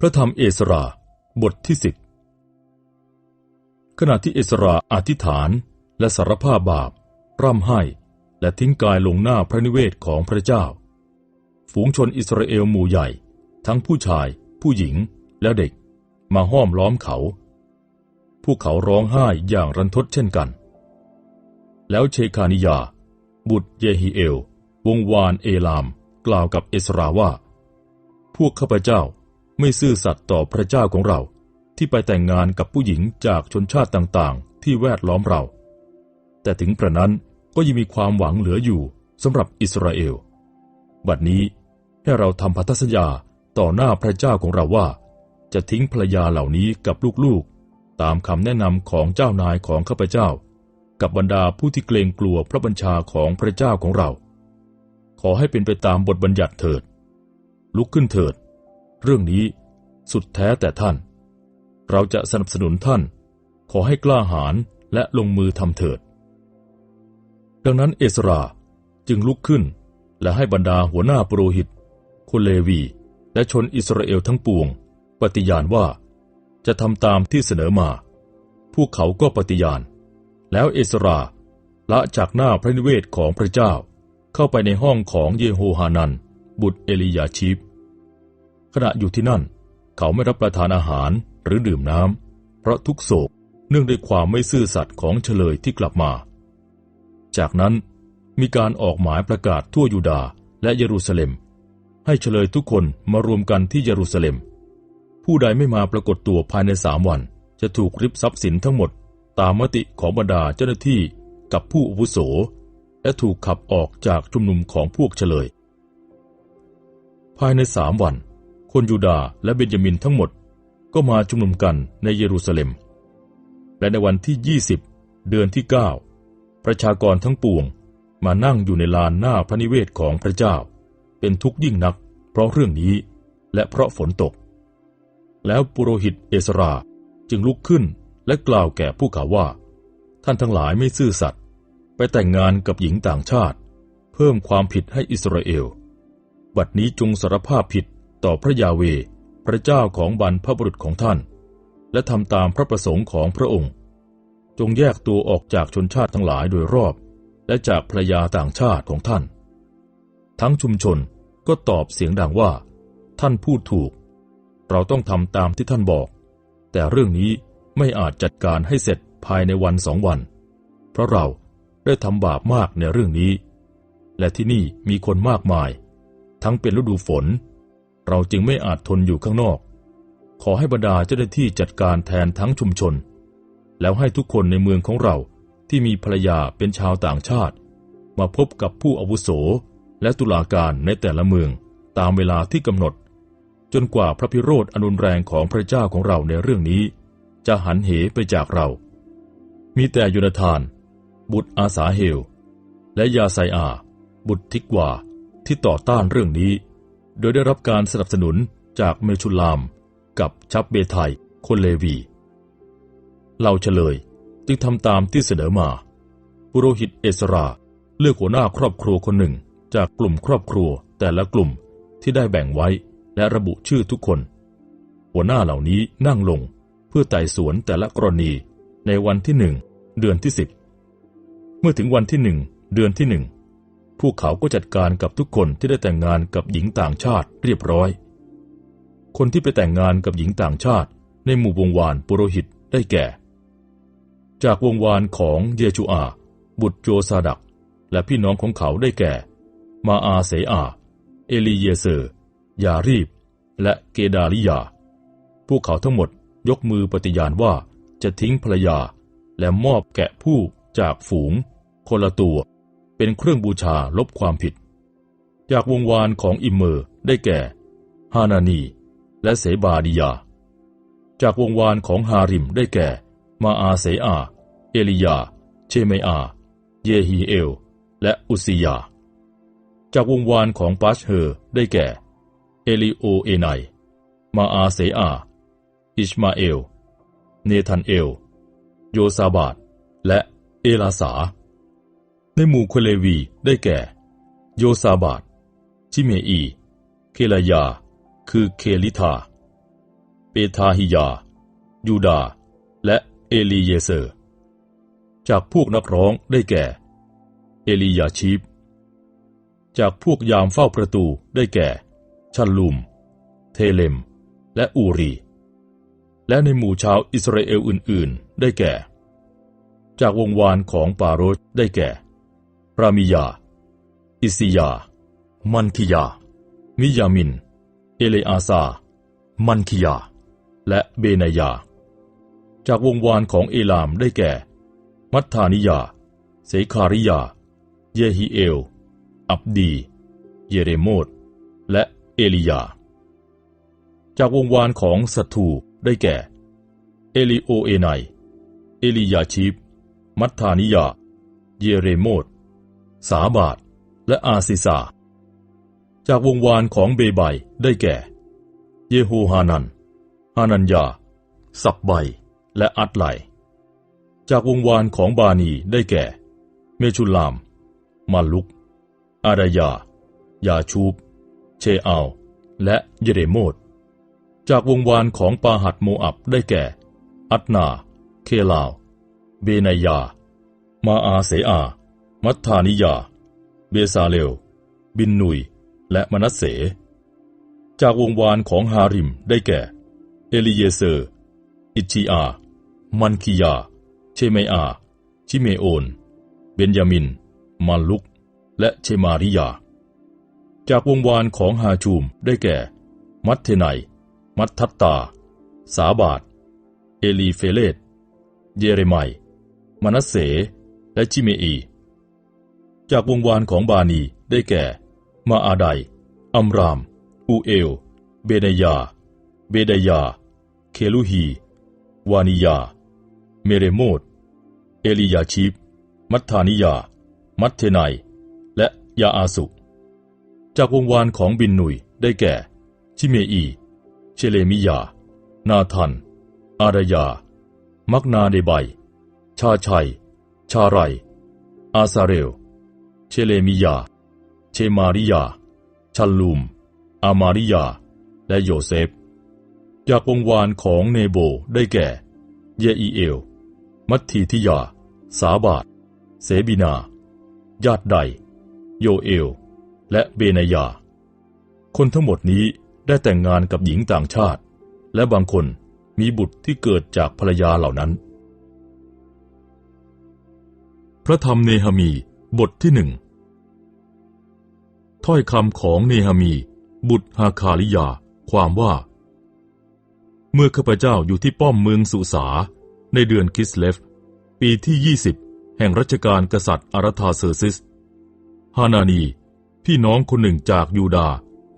พระธรรมเอสราบทที่สิบขณะที่เอสราอธิษฐานและสารภาพบาป ร่ำไห้ และทิ้งกายลงหน้าพระนิเวศของพระเจ้า ฝูงชนอิสราเอลหมู่ใหญ่ ทั้งผู้ชาย ผู้หญิงและเด็กมาห้อมล้อมเขา พวกเขาร้องไห้อย่างรันทดเช่นกัน แล้วเชคานิยา บุตรเยฮีเอล วงวานเอลาม กล่าวกับเอสราว่า พวกข้าพเจ้า ไม่ซื่อสัตย์ต่อพระเจ้าของเรา ที่ไปแต่งงานกับผู้หญิงจากชนชาติต่างๆ ที่แวดล้อมเรา แต่ถึงกระนั้นก็ยังมีความหวังเหลืออยู่สำหรับอิสราเอล บัดนี้ให้เราทำพันธสัญญาต่อหน้าพระเจ้าของเราว่า จะทิ้งภรรยาเหล่านี้กับลูกๆ ตามคำแนะนำของเจ้านายของข้าพเจ้า กับบรรดาผู้ที่เกรงกลัวพระบัญชาของพระเจ้าของเรา ขอให้เป็นไปตามบทบัญญัติเถิด ลุกขึ้นเถิด เรื่องนี้สุดแท้แต่ท่าน เราจะสนับสนุนท่าน ขอให้กล้าหาญและลงมือทำเถิด ดังนั้นเอสราจึงลุกขึ้นและให้บรรดาหัวหน้าปรหิตคนเลวี และชนอิสราเอลทั้งปวง ปฏิญาณว่าจะทำตามที่เสนอมา พวกเขาก็ปฏิญาณ แล้วเอสราละจากหน้าพระนิเวศของพระเจ้า เข้าไปในห้องของเยโฮฮานัน บุตรเอลียาชีฟ ขณะอยู่ที่นั่น เขาไม่รับประทานอาหารหรือดื่มน้ำ เพราะทุกโศกเนื่องด้วยความไม่ซื่อสัตย์ของเฉลยที่กลับมา จากนั้นมีการออกหมายประกาศทั่วยูดาและเยรูซาเล็ม ให้เฉลยทุกคนมารวมกันที่เยรูซาเล็ม ผู้ใดไม่มาปรากฏตัวภายในสามวัน จะถูกริบทรัพย์สินทั้งหมด ตามมติของบรรดาเจ้าหน้าที่กับผู้อุวุโส และถูกขับออกจากชุมนุมของพวกเฉลย ภายในสามวัน คนยูดาห์และเบนยามินทั้งหมด ก็มาชุมนุมกันในเยรูซาเล็ม และในวันที่ 20 เดือนที่ 9 ประชากรทั้งปวงมานั่งอยู่ในลานหน้าพระนิเวศของพระเจ้า เป็นทุกข์ยิ่งนัก เพราะเรื่องนี้และเพราะฝนตก แล้วปุโรหิตเอสราจึงลุกขึ้นและกล่าวแก่ผู้ข่าวว่า ท่านทั้งหลายไม่ซื่อสัตย์ไปแต่งงานกับหญิงต่างชาติ เพิ่มความผิดให้อิสราเอล บัดนี้จงสารภาพผิด ต่อพระยาเว พระเจ้าของบรรพบุรุษของท่าน และทำตามพระประสงค์ของพระองค์ จงแยกตัวออกจากชนชาติทั้งหลายโดยรอบ และจากภรยาต่างชาติของท่าน ทั้งชุมชนก็ตอบเสียงดังว่า ท่านพูดถูก เราต้องทำตามที่ท่านบอก แต่เรื่องนี้ไม่อาจจัดการให้เสร็จภายในวันสองวัน เพราะเราได้ทำบาปมากในเรื่องนี้ และที่นี่มีคนมากมาย ทั้งเป็นฤดูฝน เราจึงไม่อาจทนอยู่ข้างนอก ขอให้บรรดาเจ้าหน้าที่จัดการแทนทั้งชุมชน แล้วให้ทุกคนในเมืองของเราที่มีภรรยาเป็นชาวต่างชาติ มาพบกับผู้อาวุโสและตุลาการในแต่ละเมืองตามเวลาที่กำหนด จนกว่าพระพิโรธอนุนแรงของพระเจ้าของเราในเรื่องนี้ จะหันเหไปจากเรา มีแต่ยุนธาน บุตรอาสาเฮล และยาไซอา บุตรทิกวาที่ต่อต้านเรื่องนี้ โดยได้รับการสนับสนุนจากเมชุลาม กับชับเบไทยคนเลวี เราเฉลยจึงทำตามที่เสนอมา ปุโรหิตเอสราเลือกหัวหน้าครอบครัวคนหนึ่ง จากกลุ่มครอบครัวแต่ละกลุ่มที่ได้แบ่งไว้และระบุชื่อทุกคน หัวหน้าเหล่านี้นั่งลงเพื่อไต่สวนแต่ละกรณีในวันที่หนึ่งเดือนที่สิบเมื่อถึงวันที่หนึ่งเดือนที่หนึ่ง พวกเขาก็จัดการกับทุกคนที่ได้แต่งงานกับหญิงต่างชาติเรียบร้อย คนที่ไปแต่งงานกับหญิงต่างชาติ ในหมู่วงวานปุโรหิตได้แก่ จากวงวานของเยจูอา บุตรโจซาดัก และพี่น้องของเขาได้แก่ มาอาเสอา เอลีเยเซอร์ ยารีบ และเกดาลิยา พวกเขาทั้งหมดยกมือปฏิญาณว่าจะทิ้งภรรยา และมอบแกะผู้จากฝูง คนละตัว เป็นเครื่องบูชาลบความผิด จากวงวานของอิมเมอร์ได้แก่ ฮานานี และเสบาดิยา จากวงวานของฮาริมได้แก่ มาอาเสอา เอลียา เชเมอา เยฮีเอล และอุซิยา จากวงวานของปัชเฮอร์ได้แก่ เอลิโอเอไน มาอาเสอา อิชมาเอล เนทันเอล โยซาบาดและเอลาสา ในหมู่คนเลวีได้แก่ โยซาบาดชิเมอี เคลายา คือเคลิธาทาฮิยา ยูดา และเอลีเยเซอร์ จากพวกนักร้องได้แก่ เอลียาชีฟจากพวกยามเฝ้าประตูได้แก่ ชันลุม เทเลม และอูรี และในหมู่ชาวอิสราเอลอื่น ๆ ได้แก่ จากวงวานของปาโรชได้แก่ รามิยา อิสิยา มันคิยา มิยามิน เอเลอาซา มันคิยา และเบนายา จากวงวานของเอลามได้แก่ มัทธานิยา เสคาริยา เยฮิเอล อับดี เยเรโมตและเอลียา จากวงวานของสัตถูได้แก่ เอลิโอเอไน เอลียาชีฟ มัทธานิยา เยเรโมต สาบาท และอาซิซาจากวงวานของเบไบได้แก่ เยโฮฮานัน ฮานัญญา สับไบ และอัตไล จากวงวานของบานีได้แก่ เมชุลาม มาลุก อารายา ยาชูบ เชอาและเยเรโมตจากวงวานของปาหัดโมอับได้แก่ อัตนา เคลาว เบนายา มาอาเสอา มัทธานิยา เบซาเลว บินนุย และมนัสเส จากวงวานของฮาริมได้แก่ เอลิเยเซอร์ อิชีอา มันคิยา เชเมอา ชิเมโอน เบนยามิน มาลุก และเชมาริยา จากวงวานของฮาชูมได้แก่ มัทเทไน มัททัตตา สาบาทเอลีเฟเลต เยเรไม มนัสเส และชิเมอี จากวงวานของบานีได้แก่ มาอาไดอัมราม อูเอล เบเนยา เบเดยา เคลูฮี วานิยา เมเรโมดเอลียาชีฟ มัทธานิยา มัทเทไนและยาอาสุ จากวงวานของบินนุยได้แก่ ชิเมอี เชเลมิยา นาทัน อารยา มักนาเดไบชาชัย ชาไร อาซาเรล เชเลมิยา เชมาริยา ชัลลูม อามาริยา และโยเซฟ จากวงวานของเนโบได้แก่ เยอีเอล มัตทีทิยา สาบาทเสบินา ญาติใด โยเอล และเบนยา คนทั้งหมดนี้ได้แต่งงานกับหญิงต่างชาติ และบางคนมีบุตรที่เกิดจากภรรยาเหล่านั้น พระธรรมเนหมี บทที่หนึ่งถ้อยคำของเนหมี บุตรฮาคาลิยา ความว่า เมื่อข้าพเจ้าอยู่ที่ป้อมเมืองสุสา ในเดือนคิสเลฟ ปีที่ยี่สิบแห่งรัชกาลกษัตริย์อาราธาเซอร์ซิส ฮานานี พี่น้องคนหนึ่งจากยูดา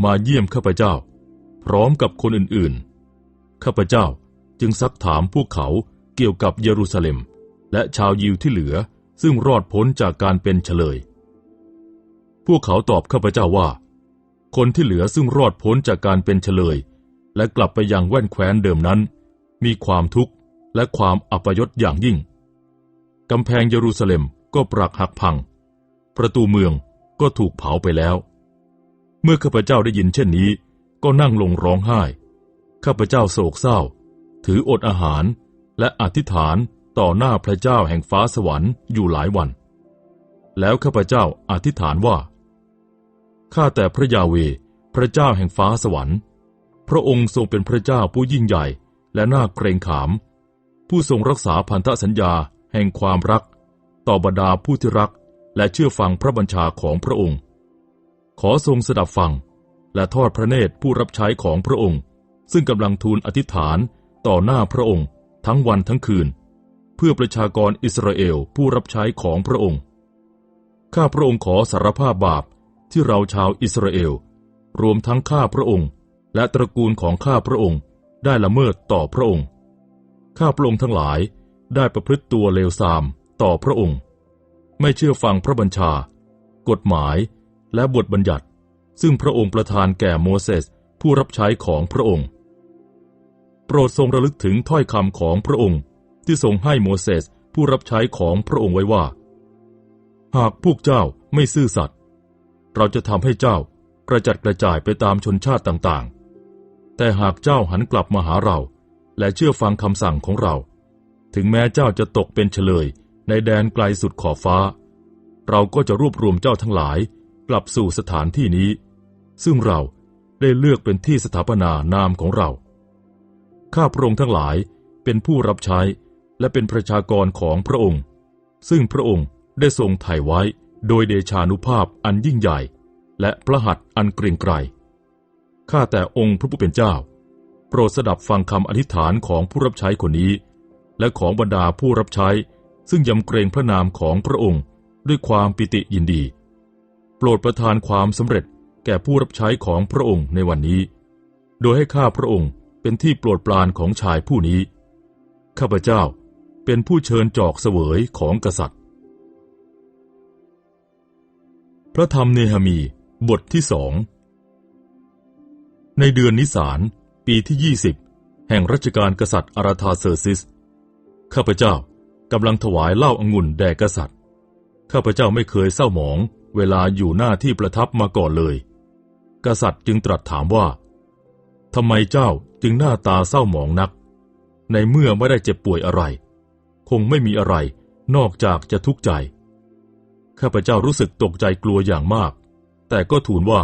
มาเยี่ยมข้าพเจ้า พร้อมกับคนอื่นๆ ข้าพเจ้าจึงซักถามพวกเขาเกี่ยวกับเยรูซาเล็ม และชาวยิวที่เหลือ ซึ่งรอดพ้นจากการเป็นเฉลย พวกเขาตอบข้าพเจ้าว่า คนที่เหลือซึ่งรอดพ้นจากการเป็นเฉลย และกลับไปยังแว่นแคว้นเดิมนั้น มีความทุกข์และความอัปยศอย่างยิ่ง กำแพงเยรูซาเล็มก็ปรักหักพัง ประตูเมืองก็ถูกเผาไปแล้ว เมื่อข้าพเจ้าได้ยินเช่นนี้ ก็นั่งลงร้องไห้ ข้าพเจ้าโศกเศร้า ถืออดอาหารและอธิษฐาน ต่อหน้าพระเจ้าแห่งฟ้าสวรรค์อยู่หลายวัน แล้วข้าพเจ้าอธิษฐานว่า ข้าแต่พระยาเว พระเจ้าแห่งฟ้าสวรรค์ พระองค์ทรงเป็นพระเจ้าผู้ยิ่งใหญ่และน่าเกรงขาม ผู้ทรงรักษาพันธสัญญาแห่งความรัก ต่อบรรดาผู้ที่รักและเชื่อฟังพระบัญชาของพระองค์ ขอทรงสดับฟัง และทอดพระเนตรผู้รับใช้ของพระองค์ ซึ่งกำลังทูลอธิษฐานต่อหน้าพระองค์ ทั้งวันทั้งคืน เพื่อประชากรอิสราเอลผู้รับใช้ของพระองค์ ข้าพระองค์ขอสารภาพบาปที่เราชาวอิสราเอล รวมทั้งข้าพระองค์ และตระกูลของข้าพระองค์ได้ละเมิดต่อพระองค์ ข้าพระองค์ทั้งหลายได้ประพฤติตัวเลวทรามต่อพระองค์ ไม่เชื่อฟังพระบัญชา กฎหมายและบทบัญญัติ ซึ่งพระองค์ประทานแก่โมเสสผู้รับใช้ของพระองค์ โปรดทรงระลึกถึงถ้อยคำของพระองค์ ที่ทรงให้โมเสสผู้รับใช้ของพระองค์ไว้ว่า หากพวกเจ้าไม่ซื่อสัตย์เราจะทำให้เจ้ากระจัดกระจายไปตามชนชาติต่างๆ แต่หากเจ้าหันกลับมาหาเรา และเชื่อฟังคำสั่งของเรา ถึงแม้เจ้าจะตกเป็นเฉลยในแดนไกลสุดขอบฟ้า เราก็จะรวบรวมเจ้าทั้งหลายกลับสู่สถานที่นี้ ซึ่งเราได้เลือกเป็นที่สถาปนานามของเรา ข้าพระองค์ทั้งหลายเป็นผู้รับใช้ และเป็นประชากรของพระองค์ ซึ่งพระองค์ได้ทรงไถ่ไว้โดยเดชานุภาพอันยิ่งใหญ่ และพระหัตถ์อันเกรียงไกร ข้าแต่องค์พระผู้เป็นเจ้า โปรดสดับฟังคำอธิษฐานของผู้รับใช้คนนี้ และของบรรดาผู้รับใช้ ซึ่งยำเกรงพระนามของพระองค์ด้วยความปิติยินดี โปรดประทานความสำเร็จแก่ผู้รับใช้ของพระองค์ในวันนี้ โดยให้ข้าพระองค์เป็นที่โปรดปรานของชายผู้นี้ ข้าพเจ้า เป็นผู้เชิญจอกเสวยของกษัตริย์ พระธรรมเนหมี บทที่สอง ในเดือนนิสานปีที่ยี่สิบแห่งรัชกาลกษัตริย์อาราธาเซอร์ซิส ข้าพเจ้ากำลังถวายเหล้าองุ่นแด่กษัตริย์ ข้าพเจ้าไม่เคยเศร้าหมองเวลาอยู่หน้าที่ประทับมาก่อนเลย กษัตริย์จึงตรัสถามว่าทำไมเจ้าจึงหน้าตาเศร้าหมองนัก ในเมื่อไม่ได้เจ็บป่วยอะไร คงไม่มีอะไร นอกจากจะทุกข์ใจ ข้าพเจ้ารู้สึกตกใจกลัวอย่างมาก แต่ก็ทูลว่า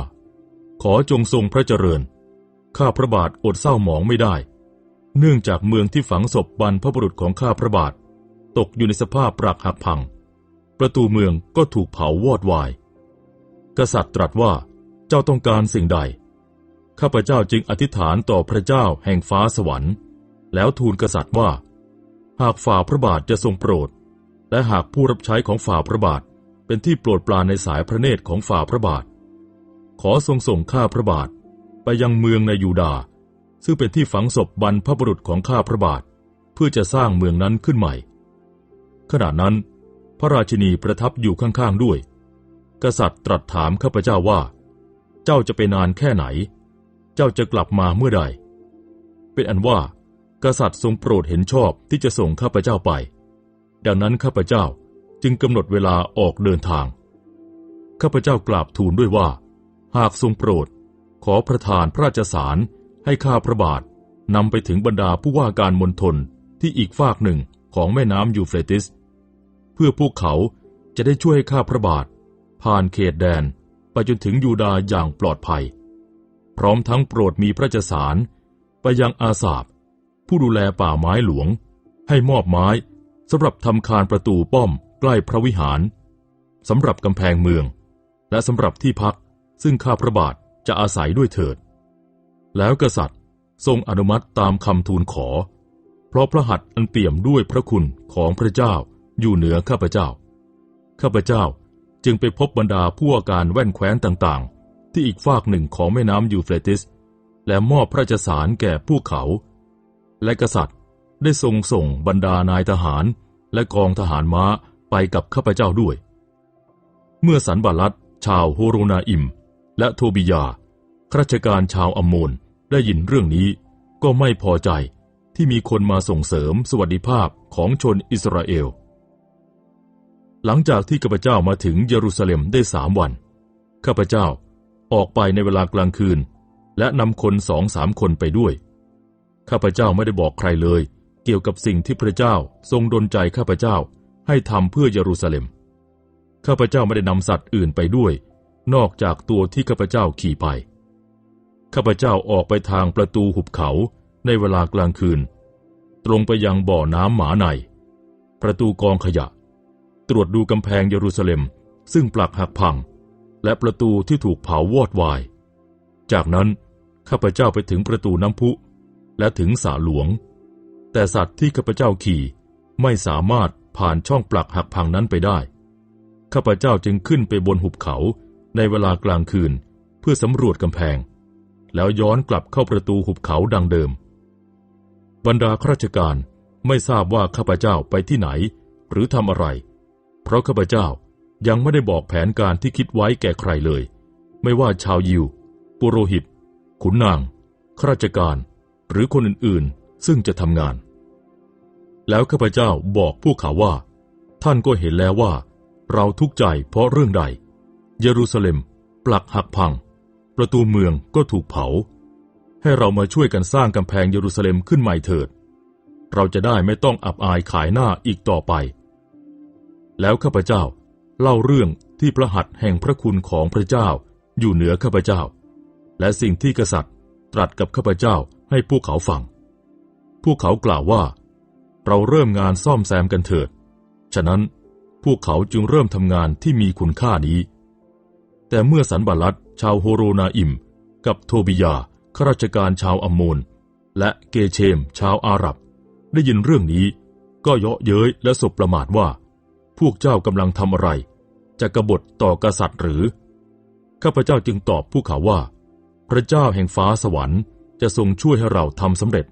ขอจงทรงพระเจริญ ข้าพระบาทอดเศร้าหมองไม่ได้ เนื่องจากเมืองที่ฝังศพบรรพบุรุษของข้าพระบาท ตกอยู่ในสภาพปรักหักพัง ประตูเมืองก็ถูกเผาวอดวาย กษัตริย์ตรัสว่า เจ้าต้องการสิ่งใด ข้าพเจ้าจึงอธิษฐานต่อพระเจ้าแห่งฟ้าสวรรค์ แล้วทูลกษัตริย์ว่า หากฝ่าพระบาทจะทรงโปรด และหากผู้รับใช้ของฝ่าพระบาทเป็นที่โปรดปรานในสายพระเนตรของฝ่าพระบาท ขอทรงส่งข้าพระบาทไปยังเมืองในยูดาห์ซึ่งเป็นที่ฝังศพบรรพบุรุษของข้าพระบาท เพื่อจะสร้างเมืองนั้นขึ้นใหม่ ขณะนั้น พระราชินีประทับอยู่ข้างๆด้วย กษัตริย์ตรัสถามข้าพเจ้าว่า เจ้าจะไปนานแค่ไหน เจ้าจะกลับมาเมื่อใด เป็นอันว่า กษัตริย์ทรงโปรดเห็นชอบที่จะส่งข้าพเจ้าไป ดังนั้นข้าพเจ้าจึงกำหนดเวลาออกเดินทาง ข้าพเจ้ากราบทูลด้วยว่า หากทรงโปรด ขอประทานพระราชสารให้ข้าพระบาทนำไปถึงบรรดาผู้ว่าการมณฑลที่อีกฝากหนึ่งของแม่น้ำยูเฟรติส เพื่อพวกเขาจะได้ช่วยให้ข้าพระบาท ผ่านเขตแดนไปจนถึงยูดาอย่างปลอดภัย พร้อมทั้งโปรดมีพระราชสารไปยังอาสาบ ผู้ดูแลป่าไม้หลวง ให้มอบไม้สำหรับทำคานประตูป้อมใกล้พระวิหารสำหรับกำแพงเมือง และสำหรับที่พักซึ่งข้าพระบาทจะอาศัยด้วยเถิด แล้วกษัตริย์ทรงอนุมัติตามคำทูลขอ เพราะพระหัตถ์อันเปี่ยมด้วยพระคุณของพระเจ้าอยู่เหนือข้าพเจ้า ข้าพเจ้าจึงไปพบบรรดาผู้ว่าการแว่นแคว้นต่างๆ ที่อีกฝากหนึ่งของแม่น้ำยูเฟรติส และมอบพระราชสารแก่ผู้เขา และกษัตริย์ ได้ทรงส่งบรรดานายทหารและกองทหารม้าไปกับข้าพเจ้าด้วย เมื่อสันบาลัดชาวโฮโรนาอิม และโทบิยาข้าราชการชาวอัมโมนได้ยินเรื่องนี้ก็ไม่พอใจที่มีคนมาส่งเสริมสวัสดิภาพของชนอิสราเอล หลังจากที่ข้าพเจ้ามาถึงเยรูซาเล็มได้สามวัน ข้าพเจ้าออกไปในเวลากลางคืน และนำคนสองสามคนไปด้วย ข้าพเจ้าไม่ได้บอกใครเลย เกี่ยวกับสิ่งที่พระเจ้าทรงดลใจข้าพเจ้าให้ทำเพื่อเยรูซาเล็ม ข้าพเจ้าไม่ได้นำสัตว์อื่นไปด้วย นอกจากตัวที่ข้าพเจ้าขี่ไป ข้าพเจ้าออกไปทางประตูหุบเขาในเวลากลางคืน ตรงไปยังบ่อน้ำหมาใน ประตูกองขยะ ตรวจดูกำแพงเยรูซาเล็ม ซึ่งปลักหักพัง และประตูที่ถูกเผาวอดวาย จากนั้นข้าพเจ้าไปถึงประตูน้ำพุ และถึงสาหลวง แต่สัตว์ที่ข้าพเจ้าขี่ไม่สามารถผ่านช่องปลักหักพังนั้นไปได้ ข้าพเจ้าจึงขึ้นไปบนหุบเขาในเวลากลางคืนเพื่อสำรวจกำแพง แล้วย้อนกลับเข้าประตูหุบเขาดังเดิม บรรดาข้าราชการไม่ทราบว่าข้าพเจ้าไปที่ไหน หรือทำอะไร เพราะข้าพเจ้ายังไม่ได้บอกแผนการที่คิดไว้แก่ใครเลย ไม่ว่าชาวยิว ปุโรหิต ขุนนางข้าราชการ หรือคนอื่นๆ ซึ่งจะทำงาน แล้วข้าพเจ้าบอกพวกเขาว่า ท่านก็เห็นแล้วว่า เราทุกข์ใจเพราะเรื่องใด เยรูซาเล็มปลักหักพัง ประตูเมืองก็ถูกเผา ให้เรามาช่วยกันสร้างกำแพงเยรูซาเล็มขึ้นใหม่เถิด เราจะได้ไม่ต้องอับอายขายหน้าอีกต่อไป แล้วข้าพเจ้าเล่าเรื่องที่พระหัตถ์แห่งพระคุณของพระเจ้าอยู่เหนือข้าพเจ้า และสิ่งที่กษัตริย์ตรัสกับข้าพเจ้า ให้พวกเขาฟัง พวกเขากล่าวว่า เราเริ่มงานซ่อมแซมกันเถิด ฉะนั้นพวกเขาจึงเริ่มทำงานที่มีคุณค่านี้ แต่เมื่อสันบาลัดชาวโฮโรนาอิม กับโทบิยาข้าราชการชาวอัมโมน และเกเชม ชาวอาหรับ ได้ยินเรื่องนี้ ก็เยาะเย้ยและสบประมาทว่า พวกเจ้ากำลังทำอะไร จะกบฏต่อกษัตริย์หรือ ข้าพเจ้าจึงตอบพวกเขาว่า พระเจ้าแห่งฟ้าสวรรค์ จะทรงช่วยให้เราทำสำเร็จ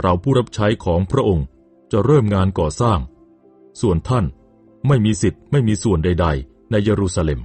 เราผู้รับใช้ของพระองค์จะเริ่มงานก่อสร้าง ส่วนท่านไม่มีสิทธิ์ไม่มีส่วนใด ๆ ในเยรูซาเล็ม